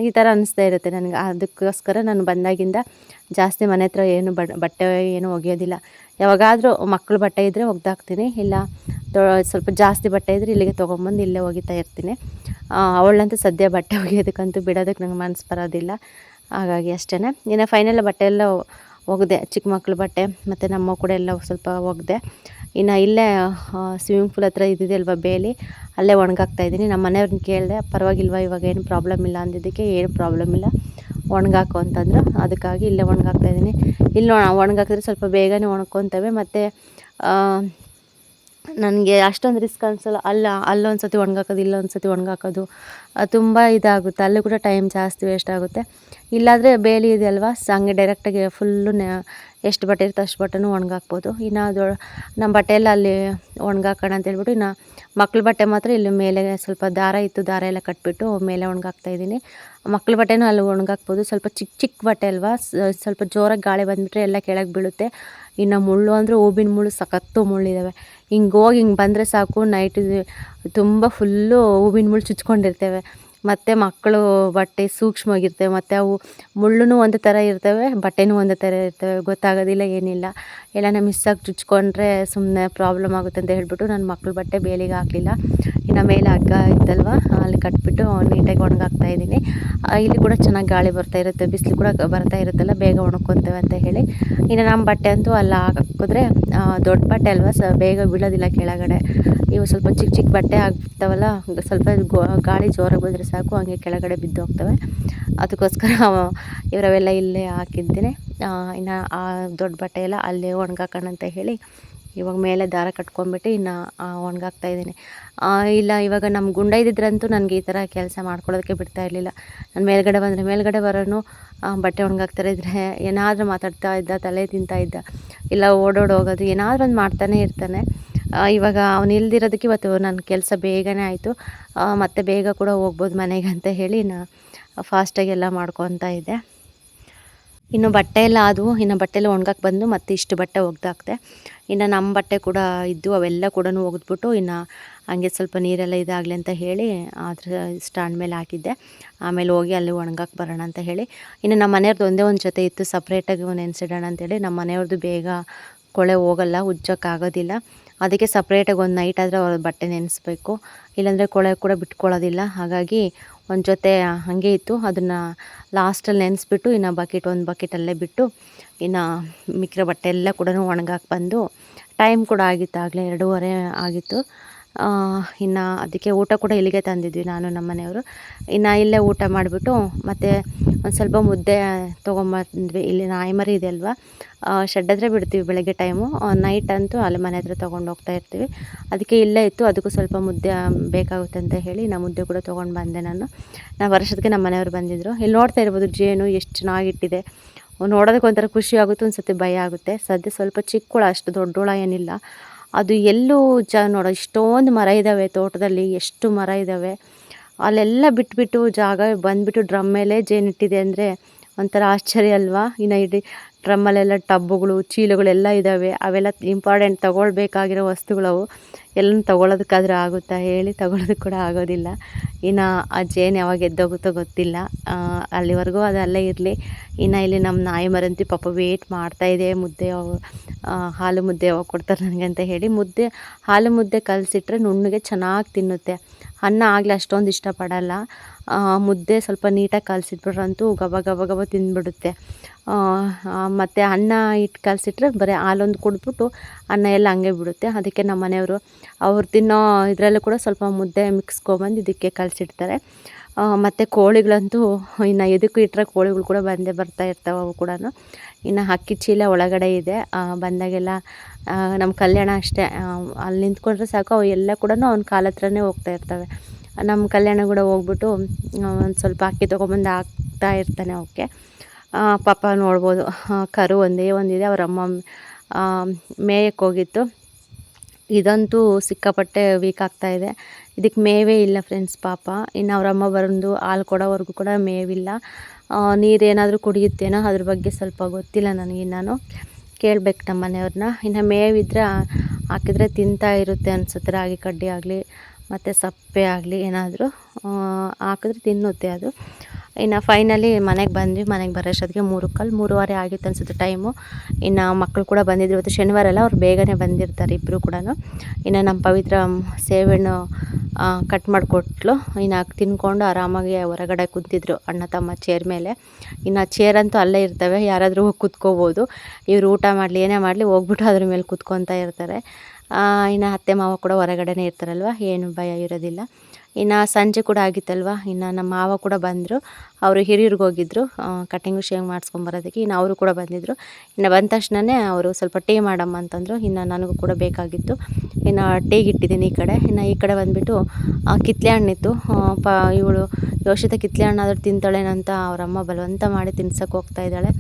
ಈ ಥರ ಅನ್ನಿಸ್ತಾ ಇರುತ್ತೆ ನನಗೆ. ಅದಕ್ಕೋಸ್ಕರ ನಾನು ಬಂದಾಗಿಂದ ಜಾಸ್ತಿ ಮನೆ ಹತ್ರ ಏನು ಬಟ್ಟೆ ಏನು ಒಗೆಯೋದಿಲ್ಲ. ಯಾವಾಗಾದರೂ ಮಕ್ಕಳು ಬಟ್ಟೆ ಇದ್ದರೆ ಒಗ್ದಾಕ್ತೀನಿ. ಇಲ್ಲ ಸ್ವಲ್ಪ ಜಾಸ್ತಿ ಬಟ್ಟೆ ಇದ್ದರೆ ಇಲ್ಲಿಗೆ ತೊಗೊಂಬಂದು ಇಲ್ಲೇ ಒಗಿತಾ ಇರ್ತೀನಿ. ಅವಳಂತೂ ಸದ್ಯ ಬಟ್ಟೆ ಒಗೆಯೋದಕ್ಕಂತೂ ಬಿಡೋದಕ್ಕೆ ನಂಗೆ ಮನಸ್ಸು ಬರೋದಿಲ್ಲ. ಹಾಗಾಗಿ ಅಷ್ಟೇ ಇನ್ನು ಫೈನಲ್ ಬಟ್ಟೆ ಎಲ್ಲ ಒಗೆದೆ, ಚಿಕ್ಕ ಮಕ್ಳ ಬಟ್ಟೆ ಮತ್ತು ನಮ್ಮ ಕೂಡ ಎಲ್ಲ ಸ್ವಲ್ಪ ಒಗೆದೆ. ಇನ್ನು ಇಲ್ಲೇ ಸ್ವಿಮ್ಮಿಂಗ್ ಪೂಲ್ ಹತ್ರ ಇದ್ದಿದೆ ಅಲ್ವಾ ಬೇಲಿ? ಅಲ್ಲೇ ಒಣಗಾಕ್ತಾ ಇದ್ದೀನಿ. ನಮ್ಮ ಮನೆಯವ್ರನ್ನ ಕೇಳಿದೆ, ಪರವಾಗಿಲ್ವ ಇವಾಗ ಏನು ಪ್ರಾಬ್ಲಮ್ ಇಲ್ಲ ಅಂದಿದ್ದಕ್ಕೆ, ಏನು ಪ್ರಾಬ್ಲಮ್ ಇಲ್ಲ. ಒಣಗಾಕು ಅಂತಂದ್ರೆ. ಅದಕ್ಕಾಗಿ ಇಲ್ಲೇ ಒಣಗಾಕ್ತಾಯಿದ್ದೀನಿ ಇಲ್ಲಿ ಒಣಗಾಕಿದ್ರೆ ಸ್ವಲ್ಪ ಬೇಗನೆ ಒಣಕೊತವೆ. ಮತ್ತು ನನಗೆ ಅಷ್ಟೊಂದು ರಿಸ್ಕ್ ಅನಿಸಲ್ಲ. ಅಲ್ಲ ಅಲ್ಲೊಂದು ಸತಿ ಒಣಗಾಕೋದು ಇಲ್ಲೊಂದು ಸತಿ ಒಣಗಾಕೋದು ತುಂಬ ಇದಾಗುತ್ತೆ. ಅಲ್ಲೂ ಕೂಡ ಟೈಮ್ ಜಾಸ್ತಿ ವೇಸ್ಟ್ ಆಗುತ್ತೆ. ಇಲ್ಲಾದರೆ ಬೇಲಿ ಇದೆ ಅಲ್ವಾ? ಸಂಗೆ ಹಂಗೆ ಡೈರೆಕ್ಟಾಗಿ ಫುಲ್ಲು ಎಷ್ಟು ಬಟ್ಟೆ ಇರುತ್ತೆ ಅಷ್ಟು ಬಟ್ಟೆನೂ ಒಣಗಾಕ್ಬೋದು. ಇನ್ನು ನಮ್ಮ ಬಟ್ಟೆ ಅಲ್ಲಿ ಒಣಗಾಕೋಣ ಅಂತ ಹೇಳ್ಬಿಟ್ಟು ಇನ್ನು ಮಕ್ಳ ಬಟ್ಟೆ ಮಾತ್ರ ಇಲ್ಲಿ ಮೇಲೆ ಸ್ವಲ್ಪ ದಾರ ಇತ್ತು, ದಾರ ಎಲ್ಲ ಕಟ್ಬಿಟ್ಟು ಮೇಲೆ ಒಣಗಾಕ್ತಾ ಇದ್ದೀನಿ. ಮಕ್ಳ ಬಟ್ಟೆನೂ ಅಲ್ಲಿ ಒಣಗಾಕ್ಬೋದು. ಸ್ವಲ್ಪ ಚಿಕ್ಕ ಚಿಕ್ಕ ಬಟ್ಟೆ ಅಲ್ವಾ? ಸ್ವಲ್ಪ ಜೋರಾಗಿ ಗಾಳಿ ಬಂದುಬಿಟ್ರೆ ಎಲ್ಲ ಕೆಳಗೆ ಬೀಳುತ್ತೆ. ಇನ್ನು ಮುಳ್ಳು ಅಂದರೆ ಹೂವಿನ ಮುಳ್ಳು ಸಖತ್ತು ಮುಳ್ಳಿದ್ದಾವೆ ಹಿಂಗೆ ಹೋಗಿ ಹಿಂಗೆ ಬಂದರೆ ಸಾಕು ನೈಟ್ ತುಂಬ ಫುಲ್ಲು ಹೂವಿನ ಮುಳ್ಳು ಚುಚ್ಕೊಂಡಿರ್ತೇವೆ. ಮತ್ತು ಮಕ್ಕಳು ಬಟ್ಟೆ ಸೂಕ್ಷ್ಮವಾಗಿರ್ತವೆ ಮತ್ತು ಅವು ಮುಳ್ಳು ಒಂದು ಥರ ಇರ್ತವೆ, ಬಟ್ಟೆನೂ ಒಂದು ಥರ ಇರ್ತವೆ, ಗೊತ್ತಾಗೋದಿಲ್ಲ, ಏನಿಲ್ಲ. ಎಲ್ಲಾನ ಮಿಸ್ಸಾಗಿ ಚುಚ್ಕೊಂಡ್ರೆ ಸುಮ್ಮನೆ ಪ್ರಾಬ್ಲಮ್ ಆಗುತ್ತೆ ಅಂತ ಹೇಳಿಬಿಟ್ಟು ನನ್ನ ಮಕ್ಳು ಬಟ್ಟೆ ಬೇಲಿಗೆ ಹಾಕಲಿಲ್ಲ. ಇನ್ನು ಮೇಲೆ ಹಗ್ಗ ಇತ್ತಲ್ವ, ಅಲ್ಲಿ ಕಟ್ಬಿಟ್ಟು ನೀಟಾಗಿ ಒಣಗಾಕ್ತಾ ಇದ್ದೀನಿ. ಇಲ್ಲಿ ಕೂಡ ಚೆನ್ನಾಗಿ ಗಾಳಿ ಬರ್ತಾ ಇರುತ್ತೆ, ಬಿಸಿಲು ಕೂಡ ಬರ್ತಾ ಇರುತ್ತಲ್ಲ, ಬೇಗ ಒಣಕೊತೇವೆ ಅಂತ ಹೇಳಿ. ಇನ್ನು ನಮ್ಮ ಬಟ್ಟೆ ಅಂತೂ ಅಲ್ಲಿ, ಹಾಕಿದ್ರೆ ದೊಡ್ಡ ಬಟ್ಟೆ ಅಲ್ವಾ, ಸ, ಬೇಗ ಬೀಳೋದಿಲ್ಲ ಕೆಳಗಡೆ. ಇವು ಸ್ವಲ್ಪ ಚಿಕ್ಕ ಚಿಕ್ಕ ಬಟ್ಟೆ ಆಗ್ತಾವಲ್ಲ ಸ್ವಲ್ಪ ಗಾಳಿ ಜೋರಾಗಿ ಬಂದರೆ ಸಾಕು, ಹಂಗೆ ಕೆಳಗಡೆ ಬಿದ್ದು ಹೋಗ್ತವೆ. ಅದಕ್ಕೋಸ್ಕರ ಇವರವೆಲ್ಲ ಇಲ್ಲೇ ಹಾಕಿದ್ದೇನೆ ಇನ್ನು ಆ ದೊಡ್ಡ ಬಟ್ಟೆ ಎಲ್ಲ ಅಲ್ಲೇ ಒಣಗಾಕೋಣಂತ ಹೇಳಿ ಇವಾಗ ಮೇಲೆ ದಾರ ಕಟ್ಕೊಂಡ್ಬಿಟ್ಟು ಇನ್ನು ಒಣಗಾಕ್ತಾ ಇದ್ದೀನಿ. ಇಲ್ಲ, ಇವಾಗ ನಮ್ಮ ಗುಂಡ ಇದ್ದಿದ್ರಂತೂ ನನಗೆ ಈ ಥರ ಕೆಲಸ ಮಾಡ್ಕೊಳ್ಳೋದಕ್ಕೆ ಬಿಡ್ತಾ ಇರಲಿಲ್ಲ. ನಾನು ಮೇಲ್ಗಡೆ ಬಂದರೆ, ಮೇಲ್ಗಡೆ ಬರೋನು ಬಟ್ಟೆ ಒಣಗಾಕ್ತಾರೆ ಇದ್ರೆ ಏನಾದರೂ ಮಾತಾಡ್ತಾ ಇದ್ದ, ತಲೆ ತಿಂತಾ ಇದ್ದ, ಇಲ್ಲ ಓಡೋಡಿ ಹೋಗೋದು, ಏನಾದರೂ ಒಂದು ಮಾಡ್ತಾನೆ ಇರ್ತಾನೆ. ಇವಾಗ ಅವನು ಇಲ್ದಿರೋದಕ್ಕೆ ಇವತ್ತು ನನ್ನ ಕೆಲಸ ಬೇಗನೆ ಆಯಿತು. ಮತ್ತು ಬೇಗ ಕೂಡ ಹೋಗ್ಬೋದು ಮನೆಗೆ ಅಂತ ಹೇಳಿ ನಾ ಫಾಸ್ಟಾಗಿ ಎಲ್ಲ ಮಾಡ್ಕೊತಾ ಇದ್ದೆ. ಇನ್ನು ಬಟ್ಟೆ ಎಲ್ಲ ಆದವು. ಇನ್ನು ಬಟ್ಟೆ ಎಲ್ಲ ಒಣಗಕ್ಕೆ ಬಂದು ಮತ್ತೆ ಇಷ್ಟು ಬಟ್ಟೆ ಒಗ್ದಾಕ್ದೆ. ಇನ್ನು ನಮ್ಮ ಬಟ್ಟೆ ಕೂಡ ಇದ್ದು ಅವೆಲ್ಲ ಕೂಡ ಒಗೆದ್ಬಿಟ್ಟು ಇನ್ನು ಹಂಗೆ ಸ್ವಲ್ಪ ನೀರೆಲ್ಲ ಇದಾಗಲಿ ಅಂತ ಹೇಳಿ ಅದ್ರ ಸ್ಟ್ಯಾಂಡ್ ಮೇಲೆ ಹಾಕಿದ್ದೆ. ಆಮೇಲೆ ಹೋಗಿ ಅಲ್ಲಿ ಒಣಗಕ್ಕೆ ಬರೋಣ ಅಂತ ಹೇಳಿ. ಇನ್ನು ನಮ್ಮ ಮನೆಯವ್ರದ್ದು ಒಂದೇ ಒಂದು ಜೊತೆ ಇತ್ತು. ಸಪ್ರೇಟಾಗಿ ನೆನೆಸಿಡೋಣ ಅಂತೇಳಿ ನಮ್ಮ ಮನೆಯವ್ರದ್ದು ಬೇಗ ಕೊಳೆ ಹೋಗಲ್ಲ ಉಜ್ಜೋಕ್ಕಾಗೋದಿಲ್ಲ ಅದಕ್ಕೆ ಸಪ್ರೇಟಾಗಿ ಒಂದು ನೈಟ್ ಆದರೆ ಅವ್ರ ಬಟ್ಟೆ ನೆನೆಸ್ಬೇಕು. ಇಲ್ಲಾಂದರೆ ಕೊಳೆ ಕೂಡ ಬಿಟ್ಕೊಳ್ಳೋದಿಲ್ಲ. ಹಾಗಾಗಿ ಒಂದು ಜೊತೆ ಹಾಗೆ ಇತ್ತು. ಅದನ್ನು ಲಾಸ್ಟಲ್ಲಿ ನೆನೆಸ್ಬಿಟ್ಟು ಇನ್ನು ಬಕೆಟ್ ಒಂದು ಬಕೆಟಲ್ಲೇ ಬಿಟ್ಟು ಇನ್ನು ಮಿಕ್ಕಿರೋ ಬಟ್ಟೆ ಎಲ್ಲ ಕೂಡ ಒಣಗಾಕಿ ಬಂದು ಟೈಮ್ ಕೂಡ ಆಗಿತ್ತು ಆಗಲೇ ಎರಡೂವರೆ ಆಗಿತ್ತು. ಇನ್ನು ಅದಕ್ಕೆ ಊಟ ಕೂಡ ಇಲ್ಲಿಗೆ ತಂದಿದ್ವಿ ನಾನು ನಮ್ಮ ಮನೆಯವರು. ಇನ್ನು ಇಲ್ಲೇ ಊಟ ಮಾಡಿಬಿಟ್ಟು ಮತ್ತು ಒಂದು ಸ್ವಲ್ಪ ಮುದ್ದೆ ತೊಗೊಂಬಂದ್ವಿ. ಇಲ್ಲಿ ನಾಯಿಮರಿ ಇದೆ ಅಲ್ವಾ? ಶೆಡ್ ಹತ್ರ ಬಿಡ್ತೀವಿ ಬೆಳಗ್ಗೆ ಟೈಮು ನೈಟ್ ಅಂತೂ ಅಲ್ಲಿ ಮನೆ ಹತ್ರ ತೊಗೊಂಡು ಹೋಗ್ತಾ ಇರ್ತೀವಿ. ಅದಕ್ಕೆ ಇಲ್ಲೇ ಇತ್ತು, ಅದಕ್ಕೂ ಸ್ವಲ್ಪ ಮುದ್ದೆ ಬೇಕಾಗುತ್ತೆ ಅಂತ ಹೇಳಿ ನಾ ಮುದ್ದೆ ಕೂಡ ತೊಗೊಂಡು ಬಂದೆ ನಾನು. ನಾ ವರ್ಷದಕ್ಕೆ ನಮ್ಮ ಮನೆಯವರು ಬಂದಿದ್ದರು ಇಲ್ಲಿ ನೋಡ್ತಾ ಇರ್ಬೋದು ಜೇನು ಎಷ್ಟು ಚೆನ್ನಾಗಿಟ್ಟಿದೆ. ನೋಡೋದಕ್ಕೆ ಒಂಥರ ಖುಷಿ ಆಗುತ್ತೆ ಒಂದು ಸತಿ ಭಯ ಆಗುತ್ತೆ. ಸದ್ಯ ಸ್ವಲ್ಪ ಚಿಕ್ಕ ಹುಳ ಅಷ್ಟು ದೊಡ್ಡೋಳ ಏನಿಲ್ಲ. ಅದು ಎಲ್ಲೂ ಜ ನೋಡೋ, ಇಷ್ಟೊಂದು ಮರ ಇದ್ದಾವೆ ತೋಟದಲ್ಲಿ, ಎಷ್ಟು ಮರ ಇದ್ದಾವೆ ಅಲ್ಲೆಲ್ಲ ಬಿಟ್ಬಿಟ್ಟು ಜಾಗ ಬಂದುಬಿಟ್ಟು ಡ್ರಮ್ ಮೇಲೆ ಜೇನಿಟ್ಟಿದೆ ಅಂದರೆ ಒಂಥರ ಆಶ್ಚರ್ಯ ಅಲ್ವಾ? ಇನ್ನು ಇಡೀ ಡ್ರಮ್ಮಲ್ಲೆಲ್ಲ ಟಬ್ಬುಗಳು ಚೀಲಗಳೆಲ್ಲ ಇದ್ದಾವೆ. ಅವೆಲ್ಲ ಇಂಪಾರ್ಟೆಂಟ್ ತೊಗೊಳ್ಬೇಕಾಗಿರೋ ವಸ್ತುಗಳವು ಎಲ್ಲನ್ನು ತೊಗೊಳೋದಕ್ಕಾದ್ರೆ ಆಗುತ್ತಾ ಹೇಳಿ ತೊಗೊಳೋದಕ್ಕೆ ಕೂಡ ಆಗೋದಿಲ್ಲ. ಇನ್ನು ಆ ಯಾವಾಗ ಎದ್ದೋಗುತ್ತೋ ಗೊತ್ತಿಲ್ಲ. ಅಲ್ಲಿವರೆಗೂ ಅದು ಅಲ್ಲೇ ಇರಲಿ. ಇನ್ನು ಇಲ್ಲಿ ನಮ್ಮ ನಾಯಿ ಮರಂತಿ ಪಾಪ ವೇಟ್ ಮಾಡ್ತಾಯಿದೆ ಮುದ್ದೆ ಹಾಲು ಮುದ್ದೆ ಯಾವಾಗ ಕೊಡ್ತಾರೆ ನನಗೆ ಅಂತ ಹೇಳಿ ಮುದ್ದೆ, ಹಾಲು ಮುದ್ದೆ ಕಲಸಿಟ್ರೆ ನುಣ್ಣಗೆ ಚೆನ್ನಾಗಿ ತಿನ್ನುತ್ತೆ. ಅನ್ನ ಆಗಲಿ ಅಷ್ಟೊಂದು ಇಷ್ಟಪಡಲ್ಲ. ಮುದ್ದೆ ಸ್ವಲ್ಪ ನೀಟಾಗಿ ಕಲಸಿಟ್ಬಿಟ್ರಂತೂ ಗಬ ಗಬ ಗಬ ತಿಂದ್ಬಿಡುತ್ತೆ. ಮತ್ತು ಅನ್ನ ಇಟ್ಟು ಕಲಸಿಟ್ರೆ ಬರೀ ಹಾಲೊಂದು ಕುಡಿದ್ಬಿಟ್ಟು ಅನ್ನ ಎಲ್ಲ ಹಂಗೆ ಬಿಡುತ್ತೆ. ಅದಕ್ಕೆ ನಮ್ಮ ಮನೆಯವರು ಅವ್ರು ತಿನ್ನೋ ಇದರಲ್ಲೂ ಕೂಡ ಸ್ವಲ್ಪ ಮುದ್ದೆ ಮಿಕ್ಸ್ಕೊಬಂದು ಇದಕ್ಕೆ ಕಲಸಿಡ್ತಾರೆ. ಮತ್ತು ಕೋಳಿಗಳಂತೂ ಇನ್ನು ಎದಕ್ಕೂ ಇಟ್ಟರೆ ಕೋಳಿಗಳು ಕೂಡ ಬಂದೇ ಬರ್ತಾ ಇರ್ತಾವೆ ಅವು ಕೂಡ ಇನ್ನು ಅಕ್ಕಿ ಚೀಲ ಒಳಗಡೆ ಇದೆ. ಬಂದಾಗೆಲ್ಲ ನಮ್ಮ ಕಲ್ಯಾಣ ಅಷ್ಟೇ. ಅಲ್ಲಿ ನಿಂತ್ಕೊಂಡ್ರೆ ಸಾಕು, ಅವು ಎಲ್ಲ ಕೂಡ ಅವ್ನ ಕಾಲ ಹತ್ರನೇ ಹೋಗ್ತಾ ಇರ್ತವೆ. ನಮ್ಮ ಕಲ್ಯಾಣ ಕೂಡ ಹೋಗ್ಬಿಟ್ಟು ಒಂದು ಸ್ವಲ್ಪ ಅಕ್ಕಿ ತೊಗೊಂಬಂದು ಹಾಕ್ತಾ ಇರ್ತಾನೆ ಅವಕ್ಕೆ ಪಾಪ ನೋಡ್ಬೋದು. ಕರು ಒಂದೇ ಒಂದಿದೆ, ಅವ್ರ ಅಮ್ಮ ಮೇಯಕ್ಕೆ ಹೋಗಿತ್ತು. ಇದಂತೂ ಸಿಕ್ಕಾಪಟ್ಟೆ ವೀಕ್ ಆಗ್ತಾಯಿದೆ ಇದಕ್ಕೆ ಮೇವೇ ಇಲ್ಲ ಫ್ರೆಂಡ್ಸ್, ಪಾಪ. ಇನ್ನು ಅವರಮ್ಮ ಬಂದು ಹಾಲು ಕೊಡೋವರೆಗೂ ಕೂಡ ಮೇವಿಲ್ಲ. ನೀರೇನಾದರೂ ಕುಡಿಯುತ್ತೇನೋ ಅದ್ರ ಬಗ್ಗೆ ಸ್ವಲ್ಪ ಗೊತ್ತಿಲ್ಲ ನನಗೆ ನಾನು ಕೇಳ್ಬೇಕು ನಮ್ಮ ಮನೆಯವ್ರನ್ನ. ಇನ್ನು ಮೇವಿದ್ದರೆ ಹಾಕಿದ್ರೆ ತಿಂತಾ ಇರುತ್ತೆ ಅನ್ಸುತ್ತೆ. ರಾಗಿ ಕಡ್ಡಿ ಆಗಲಿ, ಮತ್ತು ಸಪ್ಪೆ ಆಗಲಿ ಏನಾದರೂ ಹಾಕಿದ್ರೆ ತಿನ್ನುತ್ತೆ ಅದು. ಇನ್ನು ಫೈನಲಿ ಮನೆಗೆ ಬಂದ್ವಿ. ಮನೆಗೆ ಬರೋಷ್ಟೊತ್ತಿಗೆ ಮೂರು ಕಲ್ಲು ಮೂರುವರೆ ಆಗಿತ್ತು ಅನಿಸುತ್ತೆ ಟೈಮು ಇನ್ನು ಮಕ್ಕಳು ಕೂಡ ಬಂದಿದ್ರು. ಇವತ್ತು ಶನಿವಾರ ಎಲ್ಲ ಅವ್ರು ಬೇಗನೆ ಬಂದಿರ್ತಾರೆ ಇಬ್ಬರು ಕೂಡ ಇನ್ನು ನಮ್ಮ ಪವಿತ್ರ ಸೇವೆಣ್ಣು ಕಟ್ ಮಾಡಿಕೊಟ್ಲು. ಇನ್ನು ತಿನ್ಕೊಂಡು ಆರಾಮಾಗಿ ಹೊರಗಡೆ ಕುಂತಿದ್ರು ಅಣ್ಣ, ತಮ್ಮ ಚೇರ್ ಮೇಲೆ. ಇನ್ನು ಚೇರ್ ಅಂತೂ ಅಲ್ಲೇ ಇರ್ತವೆ. ಯಾರಾದರೂ ಹೋಗಿ ಕುತ್ಕೋಬೋದು. ಇವರು ಊಟ ಮಾಡಲಿ, ಏನೇ ಮಾಡಲಿ, ಹೋಗ್ಬಿಟ್ಟು ಅದ್ರ ಮೇಲೆ ಕುತ್ಕೊತಾ ಇರ್ತಾರೆ. ಇನ್ನು ಅತ್ತೆ, ಮಾವ ಕೂಡ ಹೊರಗಡೆನೇ ಇರ್ತಾರಲ್ವ? ಏನು ಭಯ ಇರೋದಿಲ್ಲ. ಇನ್ನು ಸಂಜೆ ಕೂಡ ಆಗಿತ್ತಲ್ವ? ಇನ್ನು ನಮ್ಮ ಮಾವ ಕೂಡ ಬಂದರು. ಅವರು ಹಿರಿಯರಿಗೆ ಹೋಗಿದ್ದರು ಕಟಿಂಗು ಶೇವ್ ಮಾಡಿಸ್ಕೊಂಬರೋದಕ್ಕೆ ಇನ್ನು ಅವರು ಕೂಡ ಬಂದಿದ್ದರು ಇನ್ನು ಬಂದ ತಕ್ಷಣವೇ ಅವರು ಸ್ವಲ್ಪ ಟೀ ಮಾಡಮ್ಮ ಅಂತಂದರು. ಇನ್ನು ನನಗೂ ಕೂಡ ಬೇಕಾಗಿತ್ತು. ಇನ್ನು ಟೀಗೆ ಇಟ್ಟಿದ್ದೀನಿ ಈ ಕಡೆ. ಇನ್ನು ಈ ಕಡೆ ಬಂದುಬಿಟ್ಟು ಕಿತ್ಲೆ ಹಣ್ಣಿತ್ತು ಪ, ಇವಳು ಯೋಷಿತ ಕಿತ್ಲೆ ಹಣ್ಣಾದ್ರೂ ತಿಂತಾಳೇನಂತ ಅವರಮ್ಮ ಬಲವಂತ ಮಾಡಿ ತಿನ್ಸೋಕೆ ಹೋಗ್ತಾ ಇದ್ದಾಳೆ.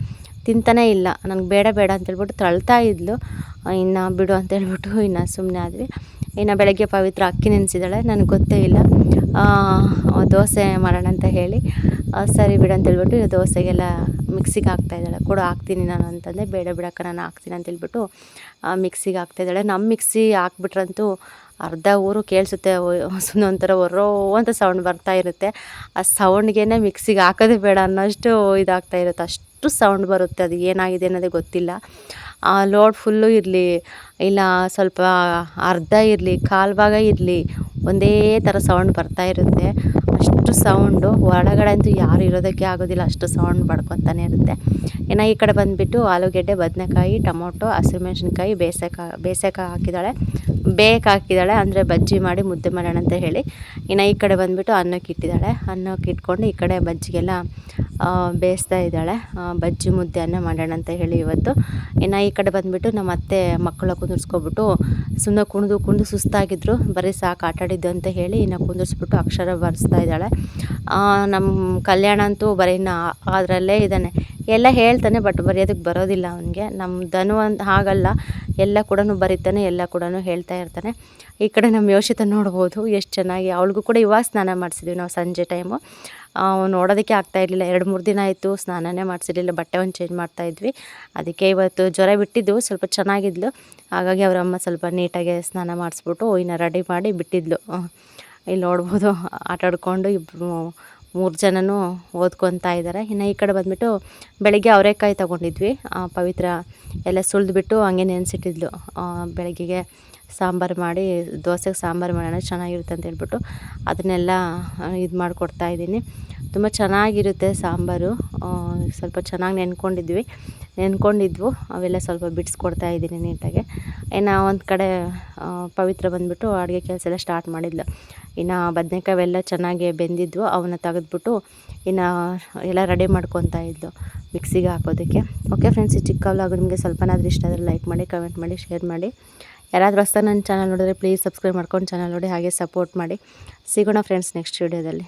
ತಿಂತಾನೇ ಇಲ್ಲ. ನನಗೆ ಬೇಡ ಬೇಡ ಅಂತೇಳ್ಬಿಟ್ಟು ತಳ್ತಾ ಇದ್ಲು. ಇನ್ನು ಬಿಡು ಅಂತೇಳ್ಬಿಟ್ಟು ಇನ್ನು ಸುಮ್ಮನೆ ಆದ್ವಿ. ಇನ್ನು ಬೆಳಗ್ಗೆ ಪವಿತ್ರ ಅಕ್ಕಿ ನೆನೆಸಿದಾಳೆ. ನನಗೆ ಗೊತ್ತೇ ಇಲ್ಲ. ದೋಸೆ ಮಾಡೋಣ ಅಂತ ಹೇಳಿ. ಸರಿ ಬಿಡು ಅಂತೇಳ್ಬಿಟ್ಟು ದೋಸೆಗೆಲ್ಲ ಮಿಕ್ಸಿಗೆ ಹಾಕ್ತಾ ಇದ್ದಾಳೆ. ಕೊಡು, ಹಾಕ್ತೀನಿ ನಾನು ಅಂತಂದೆ. ಬೇಡ ಬಿಡಕ್ಕ, ನಾನು ಹಾಕ್ತೀನಿ ಅಂತೇಳ್ಬಿಟ್ಟು ಮಿಕ್ಸಿಗೆ ಹಾಕ್ತಾ ಇದ್ದಾಳೆ. ನಮ್ಮ ಮಿಕ್ಸಿ ಹಾಕ್ಬಿಟ್ರಂತೂ ಅರ್ಧ ಊರು ಕೇಳಿಸುತ್ತೆ. ಸುಮ್ಮನೆ ಒಂಥರ ಒರ್ರೋ ಅಂತ ಸೌಂಡ್ ಬರ್ತಾ ಇರುತ್ತೆ. ಆ ಸೌಂಡ್ಗೆ ಮಿಕ್ಸಿಗೆ ಹಾಕೋದೇ ಬೇಡ ಅನ್ನೋಷ್ಟು ಇದಾಗ್ತಾ ಇರುತ್ತೆ. ಅಷ್ಟು ಸೌಂಡ್ ಬರುತ್ತೆ, ಅದು ಏನಾಗಿದೆ ಅನ್ನೋದೇ ಗೊತ್ತಿಲ್ಲ. ಆ ಲೋಡ್ ಫುಲ್ಲು ಇರಲಿ, ಇಲ್ಲ ಸ್ವಲ್ಪ ಅರ್ಧ ಇರಲಿ, ಕಾಲು ಭಾಗ ಇರಲಿ, ಒಂದೇ ಥರ ಸೌಂಡ್ ಬರ್ತಾ ಇರುತ್ತೆ. ಅಷ್ಟು ಸೌಂಡು ಹೊರಗಡೆ ಅಂತೂ ಯಾರು ಇರೋದಕ್ಕೆ ಆಗೋದಿಲ್ಲ, ಅಷ್ಟು ಸೌಂಡ್ ಬಡ್ಕೊತಾನೆ ಇರುತ್ತೆ. ಇನ್ನು ಈ ಕಡೆ ಬಂದುಬಿಟ್ಟು ಆಲೂಗೆಡ್ಡೆ, ಬದನೆಕಾಯಿ, ಟೊಮೊಟೊ ಹಸಿಮೆಣ್ಸಿನ್ಕಾಯಿ ಬೇಸಕ ಬೇಸಕ ಹಾಕಿದ್ದಾಳೆ. ಬೇಕ್ ಹಾಕಿದ್ದಾಳೆ, ಅಂದರೆ ಬಜ್ಜಿ ಮಾಡಿ ಮುದ್ದೆ ಮಾಡೋಣ ಅಂತ ಹೇಳಿ. ಇನ್ನು ಈ ಕಡೆ ಬಂದುಬಿಟ್ಟು ಅನ್ನಕ್ಕೆ ಇಟ್ಟಿದ್ದಾಳೆ. ಅನ್ನಕ್ಕೆ ಇಟ್ಕೊಂಡು ಈ ಕಡೆ ಬಜ್ಜಿಗೆಲ್ಲ ಬೇಯಿಸ್ತಾ ಇದ್ದಾಳೆ. ಬಜ್ಜಿ ಮುದ್ದೆ ಅನ್ನ ಮಾಡೋಣ ಅಂತ ಹೇಳಿ ಇವತ್ತು. ಇನ್ನು ಈ ಕಡೆ ಬಂದುಬಿಟ್ಟು ನಮ್ಮ ಅತ್ತೆ ಮಕ್ಕಳ ಕುಂದಿರ್ಸ್ಕೊಬಿಟ್ಟು ಸುಮ್ಮನೆ ಕುಣಿದು ಕುಣಿದು ಸುಸ್ತಾಗಿದ್ರು. ಬರೀ ಸಾಕು ಆಟಾಡಿದ್ದು ಅಂತ ಹೇಳಿ ಇನ್ನು ಕುಂದಿರ್ಸ್ಬಿಟ್ಟು ಅಕ್ಷರ ಬರೆಸ್ತಾ ಇದ್ದಾಳೆ. ನಮ್ಮ ಕಲ್ಯಾಣ ಅಂತೂ ಬರೀ ಇನ್ನು ಅದರಲ್ಲೇ ಇದ್ದಾನೆ. ಎಲ್ಲ ಹೇಳ್ತಾನೆ ಬಟ್ ಬರೆಯೋದಕ್ಕೆ ಬರೋದಿಲ್ಲ ಅವನಿಗೆ. ನಮ್ಮ ಧನು ಅಂತ ಹಾಗಲ್ಲ. ಎಲ್ಲ ಕೂಡ ಬರೀತಾನೆ, ಎಲ್ಲ ಕೂಡ ಹೇಳ್ತಾ ಇರ್ತಾನೆ. ಈ ಕಡೆ ನಮ್ಮ ಯೋಷಿತ ನೋಡ್ಬೋದು ಎಷ್ಟು ಚೆನ್ನಾಗಿ. ಅವಳಿಗೂ ಕೂಡ ಇವಾಗ ಸ್ನಾನ ಮಾಡಿಸಿದ್ವಿ ನಾವು ಸಂಜೆ ಟೈಮು ನೋಡೋದಕ್ಕೆ ಆಗ್ತಾ ಇರಲಿಲ್ಲ. ಎರಡು, ಮೂರು ದಿನ ಆಯಿತು ಸ್ನಾನನೇ ಮಾಡಿಸಿರಲಿಲ್ಲ. ಬಟ್ಟೆ ಒಂದು ಚೇಂಜ್ ಮಾಡ್ತಾ ಇದ್ವಿ. ಅದಕ್ಕೆ ಇವತ್ತು ಜ್ವರ ಬಿಟ್ಟಿದ್ದು, ಸ್ವಲ್ಪ ಚೆನ್ನಾಗಿದ್ಲು. ಹಾಗಾಗಿ ಅವರಮ್ಮ ಸ್ವಲ್ಪ ನೀಟಾಗಿ ಸ್ನಾನ ಮಾಡಿಸ್ಬಿಟ್ಟು ಇನ್ನು ರೆಡಿ ಮಾಡಿ ಬಿಟ್ಟಿದ್ಲು. ಇಲ್ಲಿ ನೋಡ್ಬೋದು. ಆಟಾಡ್ಕೊಂಡು ಇಬ್ಬರು ಮೂರು ಜನನೂ ಓದ್ಕೊತಾ ಇದ್ದಾರೆ ಇನ್ನು ಈ ಕಡೆ ಬಂದುಬಿಟ್ಟು ಬೆಳಗ್ಗೆ ಅವರೆಕಾಯಿ ತೊಗೊಂಡಿದ್ವಿ. ಪವಿತ್ರ ಎಲ್ಲ ಸುಲಿದ್ಬಿಟ್ಟು ಹಂಗೆ ನೆನೆಸಿಟ್ಟಿದ್ಲು. ಬೆಳಗ್ಗೆಗೆ ಸಾಂಬಾರು ಮಾಡಿ, ದೋಸೆಗೆ ಸಾಂಬಾರು ಮಾಡೋಣ, ಚೆನ್ನಾಗಿರುತ್ತೆ ಅಂತ ಹೇಳ್ಬಿಟ್ಟು ಅದನ್ನೆಲ್ಲ ಇದು ಮಾಡಿಕೊಡ್ತಾ ಇದ್ದೀನಿ. ತುಂಬ ಚೆನ್ನಾಗಿರುತ್ತೆ ಸಾಂಬಾರು. ಸ್ವಲ್ಪ ಚೆನ್ನಾಗಿ ನೆನ್ಕೊಂಡಿದ್ವಿ. ನೆನ್ಕೊಂಡಿದ್ವು. ಅವೆಲ್ಲ ಸ್ವಲ್ಪ ಬಿಡಿಸ್ಕೊಡ್ತಾ ಇದ್ದೀನಿ ನೀಟಾಗಿ. ಇನ್ನು ಒಂದು ಕಡೆ ಪವಿತ್ರ ಬಂದುಬಿಟ್ಟು ಅಡುಗೆ ಕೆಲಸ ಎಲ್ಲ ಸ್ಟಾರ್ಟ್ ಮಾಡಿದ್ಲು. ಇನ್ನು ಬದನೇಕಾಯಿ ಅವೆಲ್ಲ ಚೆನ್ನಾಗಿ ಬೆಂದಿದ್ವು. ಅವನ್ನ ತೆಗೆದ್ಬಿಟ್ಟು ಇನ್ನು ಎಲ್ಲ ರೆಡಿ ಮಾಡ್ಕೊತಾ ಇದ್ಲು ಮಿಕ್ಸಿಗೆ ಹಾಕೋದಕ್ಕೆ. ಓಕೆ ಫ್ರೆಂಡ್ಸ್ ಈ ಚಿಕ್ಕ ವ್ಲಾಗ್ ನಿಮಗೆ ಸ್ವಲ್ಪನಾದ್ರೂ ಇಷ್ಟ ಆದರೆ ಲೈಕ್ ಮಾಡಿ ಕಮೆಂಟ್ ಮಾಡಿ ಶೇರ್ ಮಾಡಿ. ಯಾರಾದರೂ ಹೊಸ ನನ್ನ ಚಾನಲ್ ನೋಡಿದ್ರೆ ಪ್ಲೀಸ್ ಸಬ್ಸ್ಕ್ರೈಬ್ ಮಾಡ್ಕೊಂಡು ಚಾನಲ್ ನೋಡಿ ಹಾಗೆ ಸಪೋರ್ಟ್ ಮಾಡಿ. ಸಿಗೋಣ ಫ್ರೆಂಡ್ಸ್ ನೆಕ್ಸ್ಟ್ ವೀಡಿಯೋದಲ್ಲಿ